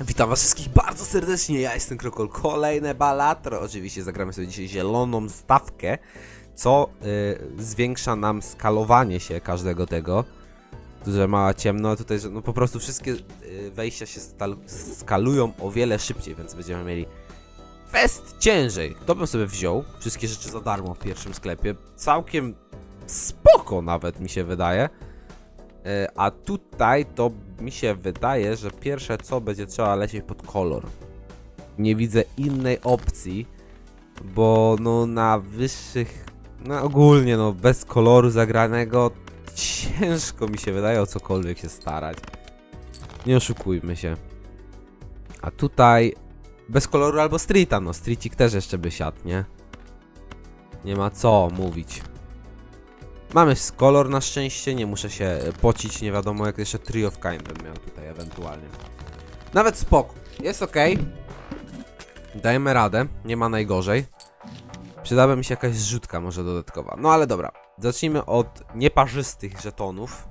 Witam was wszystkich bardzo serdecznie, ja jestem Krokol, kolejne balatro. Oczywiście zagramy sobie dzisiaj zieloną stawkę, co y, zwiększa nam skalowanie się każdego tego. Tu, że mała ciemno, tutaj że no po prostu wszystkie y, wejścia się skalują o wiele szybciej, więc będziemy mieli fest ciężej. To bym sobie wziął, wszystkie rzeczy za darmo w pierwszym sklepie, całkiem spoko nawet mi się wydaje. E, A tutaj to mi się wydaje, że pierwsze co będzie trzeba lecieć pod kolor. Nie widzę innej opcji, bo no na wyższych, no ogólnie no bez koloru zagranego ciężko mi się wydaje o cokolwiek się starać. Nie oszukujmy się. A tutaj bez koloru albo streeta, no streetik też jeszcze by siadł, nie? Nie ma co mówić. Mamy z kolor na szczęście, nie muszę się e, pocić, nie wiadomo jak jeszcze Trio of Kind bym miał tutaj ewentualnie. Nawet spoko, jest ok. Dajemy radę, nie ma najgorzej. Przydałaby mi się jakaś zrzutka może dodatkowa. No ale dobra, zacznijmy od nieparzystych żetonów.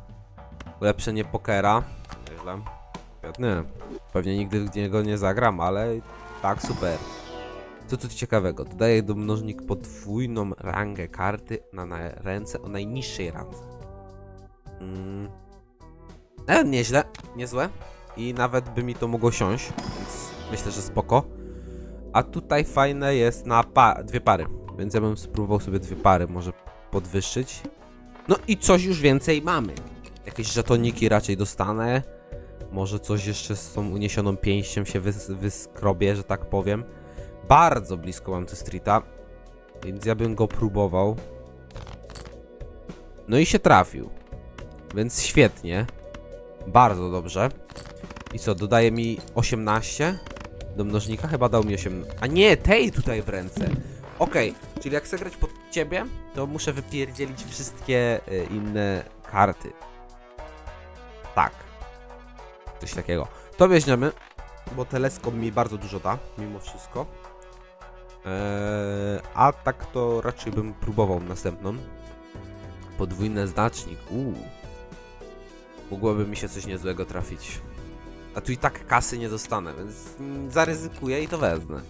Ulepszenie pokera. Nieźle. Nie, pewnie nigdy w niego nie zagram, ale tak super. Co tu ciekawego? Dodaje do mnożnik podwójną rangę karty na, na ręce o najniższej randze. Mm. E, nieźle, niezłe. I nawet by mi to mogło siąść, więc myślę, że spoko. A tutaj fajne jest na pa dwie pary, więc ja bym spróbował sobie dwie pary może podwyższyć. No i coś już więcej mamy. Jakieś żetoniki raczej dostanę. Może coś jeszcze z tą uniesioną pięścią się wys wyskrobie, że tak powiem. Bardzo blisko mam streeta, więc ja bym go próbował. No i się trafił. Więc świetnie. Bardzo dobrze. I co, dodaje mi 18 do mnożnika? Chyba dał mi 8. A nie, tej tutaj w ręce. Okej, czyli jak chcę grać pod ciebie, to muszę wypierdzielić wszystkie y, inne karty. Tak. Coś takiego. To weźmiemy, bo teleskop mi bardzo dużo da, mimo wszystko. Eee, a tak to raczej bym próbował następną. Podwójny znacznik. Uuu. Mogłoby mi się coś niezłego trafić. A tu i tak kasy nie dostanę, więc zaryzykuję i to wezmę.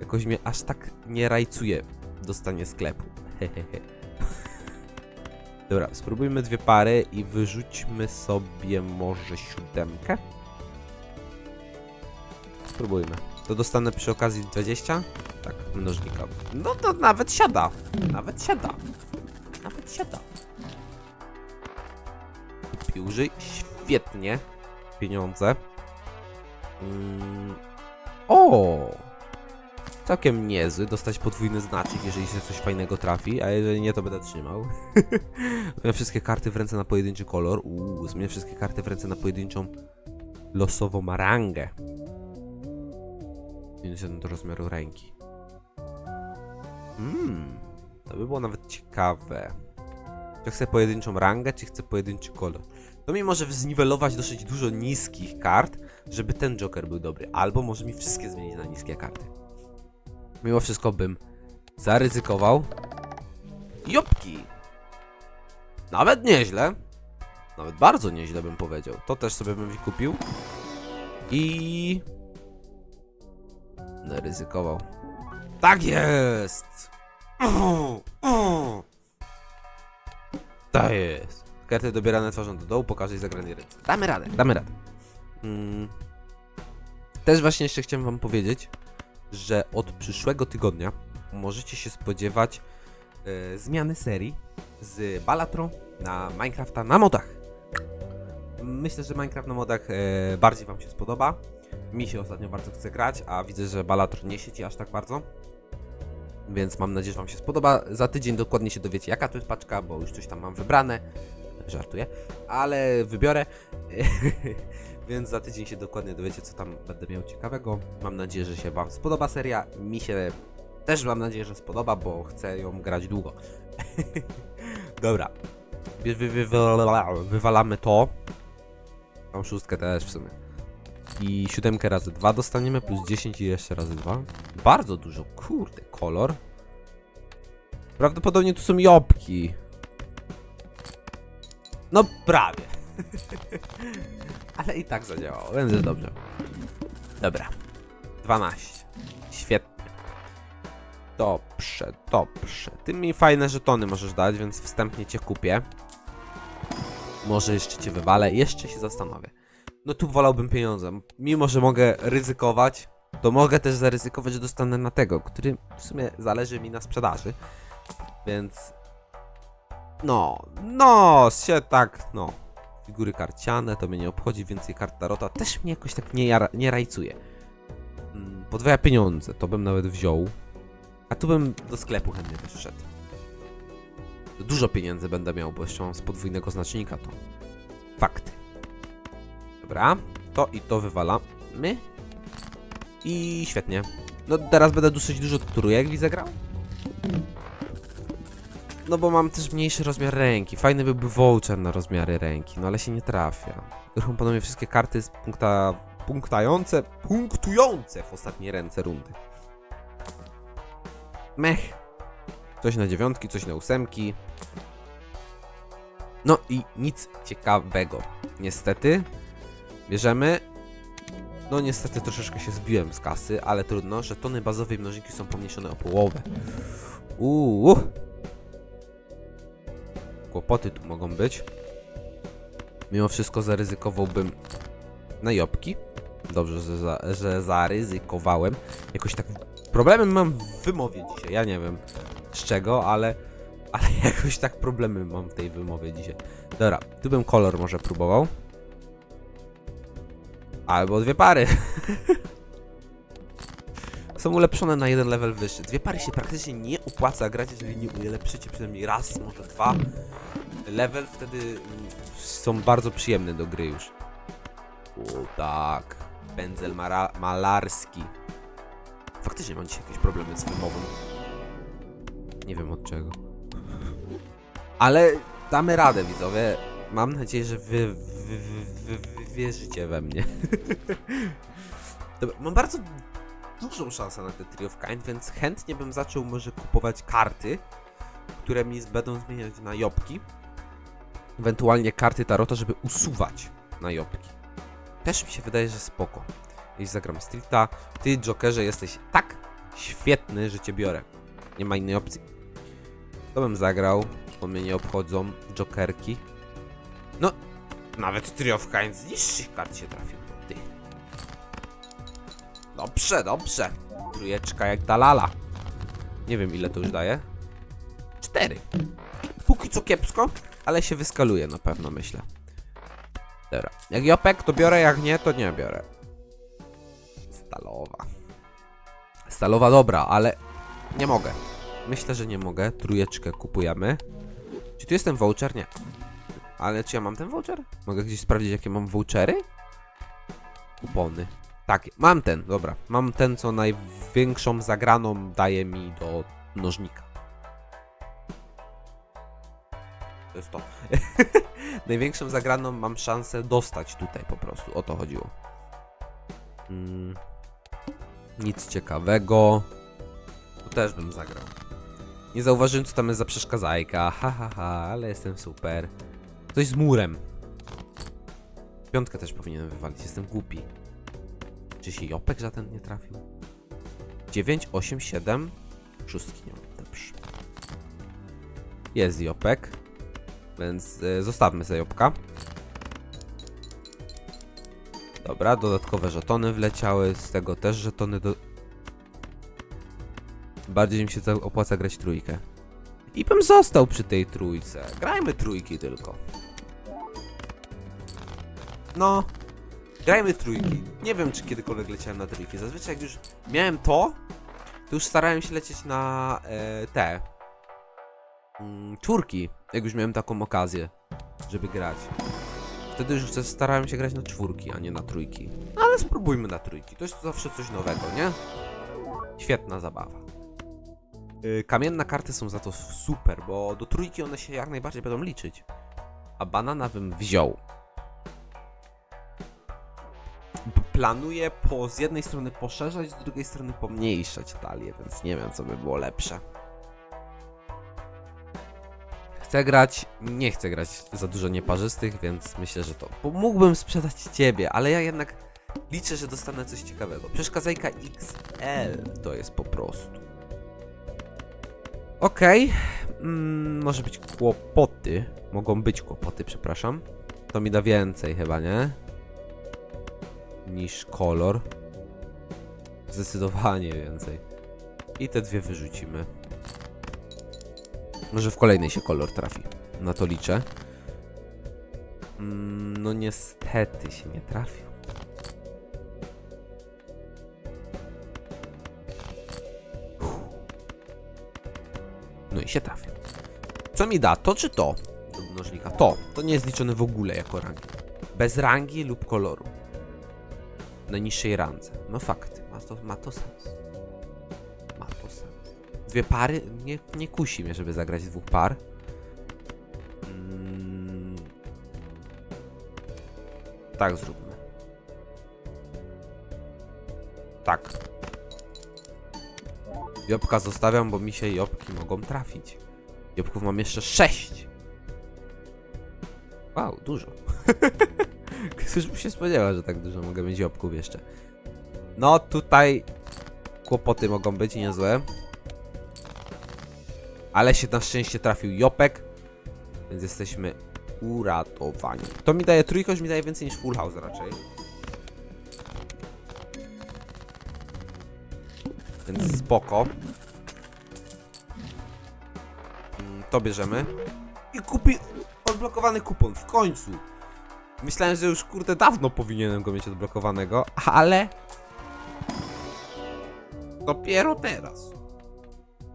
Jakoś mnie aż tak nie rajcuje dostanie sklepu. Hehehe. Dobra, spróbujmy dwie pary i wyrzućmy sobie może siódemkę. Spróbujmy. To dostanę przy okazji 20? Tak, mnożnika. No to nawet siada. Nawet siada. Nawet siada. Piłży, świetnie. Pieniądze. Mm. O! Całkiem niezły, dostać podwójny znacznik, jeżeli się coś fajnego trafi, a jeżeli nie, to będę trzymał. Zmienię wszystkie karty w ręce na pojedynczy kolor. Uuu, zmienię wszystkie karty w ręce na pojedynczą losową rangę. Jeden do rozmiaru ręki. Mmm, to by było nawet ciekawe. Czy chcę pojedynczą rangę, czy chcę pojedynczy kolor? To mi może zniwelować dosyć dużo niskich kart, żeby ten Joker był dobry. Albo może mi wszystkie zmienić na niskie karty. Mimo wszystko bym zaryzykował. Jopki! Nawet nieźle. Nawet bardzo nieźle bym powiedział. To też sobie bym kupił. I... Zaryzykował. Tak jest! Tak jest. Karty dobierane twarzą do dołu po każdej zagranej ręce. Damy radę, damy radę. Mm. Też właśnie jeszcze chciałem wam powiedzieć, że od przyszłego tygodnia możecie się spodziewać e, zmiany serii z Balatro na Minecrafta na modach. Myślę, że Minecraft na modach e, bardziej wam się spodoba. Mi się ostatnio bardzo chce grać, a widzę, że Balatro nie sieci aż tak bardzo. Więc mam nadzieję, że Wam się spodoba. Za tydzień dokładnie się dowiecie, jaka to jest paczka, bo już coś tam mam wybrane. Żartuję, ale wybiorę. Więc za tydzień się dokładnie dowiecie, co tam będę miał ciekawego. Mam nadzieję, że się Wam spodoba seria. Mi się też mam nadzieję, że spodoba, bo chcę ją grać długo. Dobra. Wy, wy, wy, wywala- wywalamy to. Mam szóstkę też w sumie. I siódemkę razy 2 dostaniemy, plus 10 i jeszcze razy 2. Bardzo dużo, kurde, kolor. Prawdopodobnie tu są jobki. No prawie. Ale i tak zadziałało, jest dobrze. Dobra. 12. Świetnie. Dobrze, dobrze. Ty mi fajne żetony możesz dać, więc wstępnie cię kupię. Może jeszcze cię wywalę, jeszcze się zastanowię. No tu wolałbym pieniądze. Mimo, że mogę ryzykować, to mogę też zaryzykować, że dostanę na tego, który w sumie zależy mi na sprzedaży. Więc... No, no, się tak, no. Figury karciane, to mnie nie obchodzi, więcej kart tarota też mnie jakoś tak nie, nie rajcuje. Mm, Podwaja pieniądze, to bym nawet wziął. A tu bym do sklepu chętnie też wszedł. Dużo pieniędzy będę miał, bo jeszcze mam z podwójnego znacznika to. Fakty. Dobra, to i to wywalamy. I świetnie. No teraz będę dosyć dużo trójek widzę grał. No bo mam też mniejszy rozmiar ręki. Fajny byłby voucher na rozmiary ręki, no ale się nie trafia. Zresztą panowie wszystkie karty z punkta... punktające, punktujące w ostatniej ręce rundy. Mech. Coś na dziewiątki, coś na ósemki. No i nic ciekawego. Niestety. Bierzemy. No niestety troszeczkę się zbiłem z kasy, ale trudno, że tony bazowej mnożniki są pomniejszone o połowę. Uuu. Kłopoty tu mogą być. Mimo wszystko zaryzykowałbym na jobki. Dobrze, że, za, że zaryzykowałem. Jakoś tak problemy mam w wymowie dzisiaj. Ja nie wiem z czego, ale ale jakoś tak problemy mam w tej wymowie dzisiaj. Dobra, tu bym kolor może próbował. Albo dwie pary. Są ulepszone na jeden level wyższy. Dwie pary się praktycznie nie opłaca grać, jeżeli nie ulepszycie przynajmniej raz, może dwa. Level wtedy mm, są bardzo przyjemne do gry już. O tak. Pędzel malarski. Faktycznie mam dzisiaj jakieś problemy z wymową. Nie wiem od czego. Ale damy radę, widzowie. Mam nadzieję, że wy, wy, wierzycie we mnie. Dobra, mam bardzo dużą szansę na ten Trio of Kind, więc chętnie bym zaczął może kupować karty, które mi będą zmieniać na jobki. Ewentualnie karty Tarota, żeby usuwać na jobki. Też mi się wydaje, że spoko. Jeśli zagram Streeta, ty Jokerze jesteś tak świetny, że cię biorę. Nie ma innej opcji. To bym zagrał, bo mnie nie obchodzą Jokerki. No, nawet Trio of Kind z niższych kart się trafił. Ty. Dobrze, dobrze. Trójeczka jak Dalala. Nie wiem ile to już daje. Cztery. Póki co kiepsko, ale się wyskaluje na pewno, myślę. Dobra. Jak Jopek, to biorę, jak nie, to nie biorę. Stalowa. Stalowa dobra, ale nie mogę. Myślę, że nie mogę. Trójeczkę kupujemy. Czy tu jest ten voucher? Nie. Ale czy ja mam ten voucher? Mogę gdzieś sprawdzić, jakie mam vouchery? Kupony. Tak, mam ten, dobra. Mam ten, co największą zagraną daje mi do mnożnika. To jest to. Największą zagraną mam szansę dostać tutaj po prostu. O to chodziło. Mm. Nic ciekawego. Tu też bym zagrał. Nie zauważyłem, co tam jest za przeszkadzajka. Ha, ha, ha, ale jestem super. Coś z murem. Piątkę też powinienem wywalić, jestem głupi. Czy się Jopek za ten nie trafił? 9, 8, 7. Szóstki nie mam, dobrze. Jest Jopek. Więc y, zostawmy sobie Jopka. Dobra, dodatkowe żetony wleciały, z tego też żetony do... Bardziej mi się opłaca grać trójkę. I bym został przy tej trójce. Grajmy trójki tylko. No. Grajmy trójki. Nie wiem, czy kiedykolwiek leciałem na trójki. Zazwyczaj jak już miałem to, to już starałem się lecieć na e, te mm, czwórki, jak już miałem taką okazję, żeby grać. Wtedy już starałem się grać na czwórki, a nie na trójki. No, ale spróbujmy na trójki. To jest zawsze coś nowego, nie? Świetna zabawa. Yy, Kamienne karty są za to super, bo do trójki one się jak najbardziej będą liczyć. A banana bym wziął. Planuję po z jednej strony poszerzać, z drugiej strony pomniejszać talię, więc nie wiem co by było lepsze. Chcę grać, nie chcę grać za dużo nieparzystych, więc myślę, że to. Bo mógłbym sprzedać ciebie, ale ja jednak Liczę, że dostanę coś ciekawego. Przeszkadzajka XL to jest po prostu. Okej. Mm, może być kłopoty. Mogą być kłopoty, przepraszam. To mi da więcej chyba, nie? Niż kolor. Zdecydowanie więcej. I te dwie wyrzucimy. Może w kolejnej się kolor trafi. Na to liczę. Mm, no niestety się nie trafił. I się trafił. Co mi da? To czy to? Mnożnika. To. To nie jest liczone w ogóle jako rangi. Bez rangi lub koloru. Na niższej randze. No fakty. Ma to, ma to sens. Ma to sens. Dwie pary? Nie, nie kusi mnie, żeby zagrać dwóch par. Mm. Tak zróbmy. Tak. Jobka zostawiam, bo mi się jobki mogą trafić. Jobków mam jeszcze sześć. Wow, dużo. Ktoś by się spodziewał, że tak dużo mogę mieć jobków jeszcze. No tutaj kłopoty mogą być niezłe. Ale się na szczęście trafił Jopek, więc jesteśmy uratowani. To mi daje trójkość, mi daje więcej niż full house raczej. Więc spoko. Mm, To bierzemy. I kupi odblokowany kupon, w końcu. Myślałem, że już kurde dawno powinienem go mieć odblokowanego, ale... Dopiero teraz.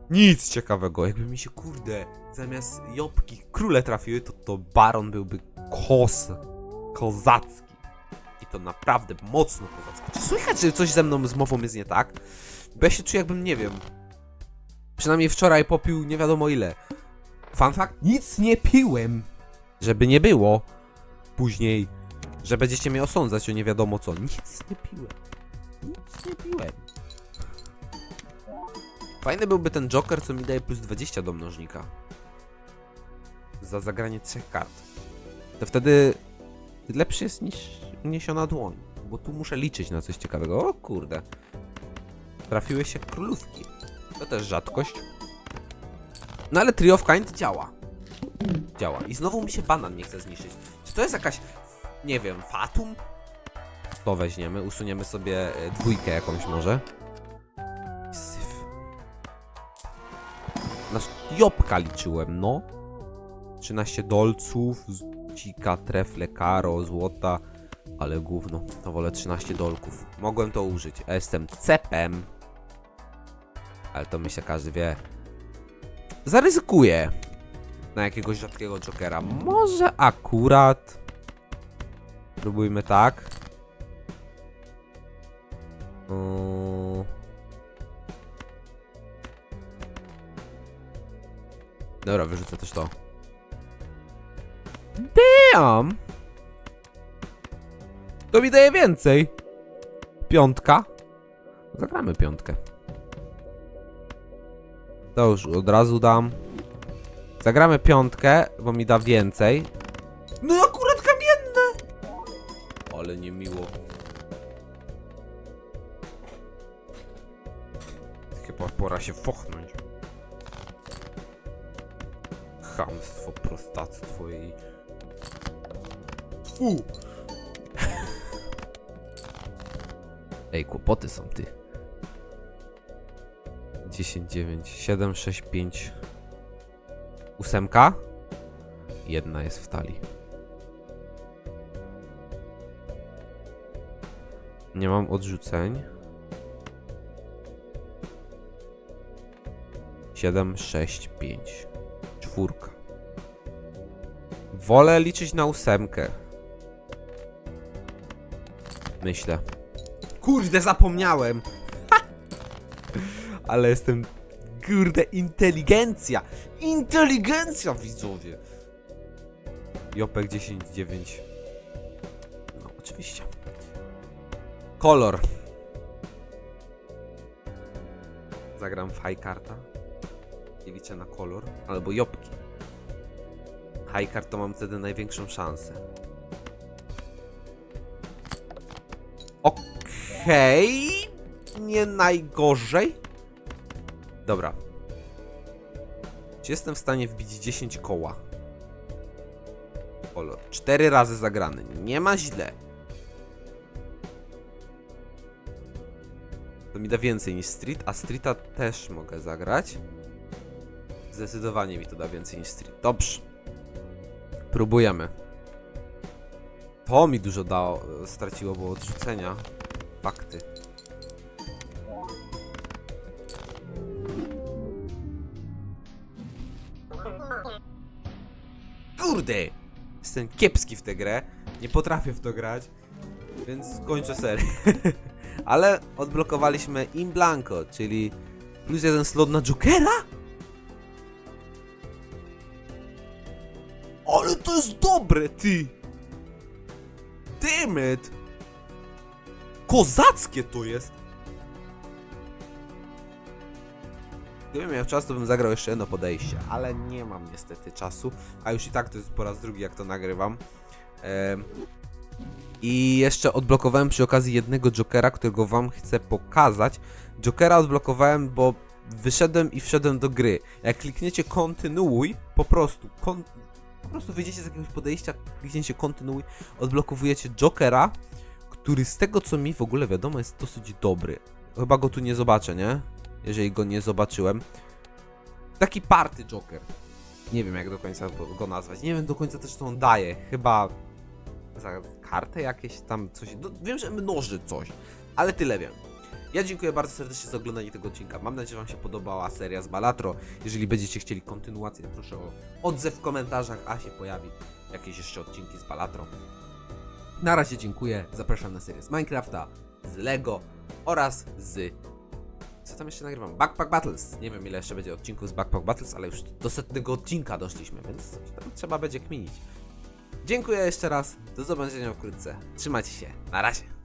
Nic ciekawego, jakby mi się kurde zamiast jobki króle trafiły, to to baron byłby kos. Kozacki. I to naprawdę mocno kozacki. Czy słychać, że coś ze mną z mową jest nie tak? Bo ja się czuję jakbym, nie wiem... Przynajmniej wczoraj popił nie wiadomo ile. Fun fact? Nic nie piłem! Żeby nie było później, że będziecie mnie osądzać o nie wiadomo co. Nic nie piłem. Nic nie piłem. Fajny byłby ten Joker, co mi daje plus 20 do mnożnika. Za zagranie trzech kart. To wtedy lepszy jest niż uniesiona dłoń. Bo tu muszę liczyć na coś ciekawego. O kurde. Trafiły się królówki. To też rzadkość. No ale Trio of Kind działa. Działa. I znowu mi się banan nie chce zniszczyć. Czy to jest jakaś, nie wiem, Fatum? To weźmiemy, usuniemy sobie e, dwójkę jakąś może. Syf. Nasz Jopka liczyłem, no. 13 dolców, dzika, trefle, karo, złota. Ale gówno, to wolę 13 dolków. Mogłem to użyć, jestem cepem. Ale to myślę każdy wie. Zaryzykuję na jakiegoś rzadkiego Jokera. Może akurat. Spróbujmy tak. O... Dobra, wyrzucę też to. Damn! To mi daje więcej. Piątka. Zagramy piątkę. To już od razu dam. Zagramy piątkę, bo mi da więcej. No akurat kamienne! Ale niemiło. Chyba pora się fochnąć. Chamstwo, prostactwo i... Fu! Ej, kłopoty są ty. 10, 9, 7, 6, 5... Ósemka? Jedna jest w talii. Nie mam odrzuceń. 7, 6, 5. Czwórka. Wolę liczyć na ósemkę. Myślę. Kurde, zapomniałem! Ale jestem... Kurde, inteligencja! Inteligencja, widzowie! Jopek 10, 9. No, oczywiście. Kolor. Zagram w high karta. I liczę na kolor. Albo jopki. High card to mam wtedy największą szansę. Okej. Nie najgorzej. Dobra. Czy jestem w stanie wbić 10 koła? Kolor. 4 razy zagrany. Nie ma źle. To mi da więcej niż Street, a Streeta też mogę zagrać. Zdecydowanie mi to da więcej niż Street. Dobrze. Próbujemy. To mi dużo dało, straciło, bo odrzucenia. Fakty. Kurde! Jestem kiepski w tę grę. Nie potrafię w to grać. Więc skończę serię. Ale odblokowaliśmy In Blanco, czyli plus jeden slot na Jokera? Ale to jest dobre, ty! Damn it! Kozackie to jest! Gdybym miał czas, to bym zagrał jeszcze jedno podejście, ale nie mam niestety czasu, a już i tak to jest po raz drugi, jak to nagrywam. Em, I jeszcze odblokowałem przy okazji jednego Jokera, którego wam chcę pokazać. Jokera odblokowałem, bo wyszedłem i wszedłem do gry. Jak klikniecie kontynuuj, po prostu, kon... po prostu wyjdziecie z jakiegoś podejścia, klikniecie kontynuuj, odblokowujecie Jokera, który z tego co mi w ogóle wiadomo jest dosyć dobry. Chyba go tu nie zobaczę, nie? Jeżeli go nie zobaczyłem. Taki party Joker. Nie wiem jak do końca go- nazwać. Nie wiem do końca też co on daje. Chyba za kartę jakieś tam coś. No, wiem, że mnoży coś, ale tyle wiem. Ja dziękuję bardzo serdecznie za oglądanie tego odcinka. Mam nadzieję, że Wam się podobała seria z Balatro. Jeżeli będziecie chcieli kontynuację, proszę o odzew w komentarzach, a się pojawi jakieś jeszcze odcinki z Balatro. Na razie dziękuję. Zapraszam na serię z Minecrafta, z Lego oraz z. Co tam jeszcze nagrywam? Backpack Battles. Nie wiem ile jeszcze będzie odcinków z Backpack Battles, ale już do setnego odcinka doszliśmy, więc tam trzeba będzie kminić. Dziękuję jeszcze raz. Do zobaczenia wkrótce. Trzymajcie się. Na razie.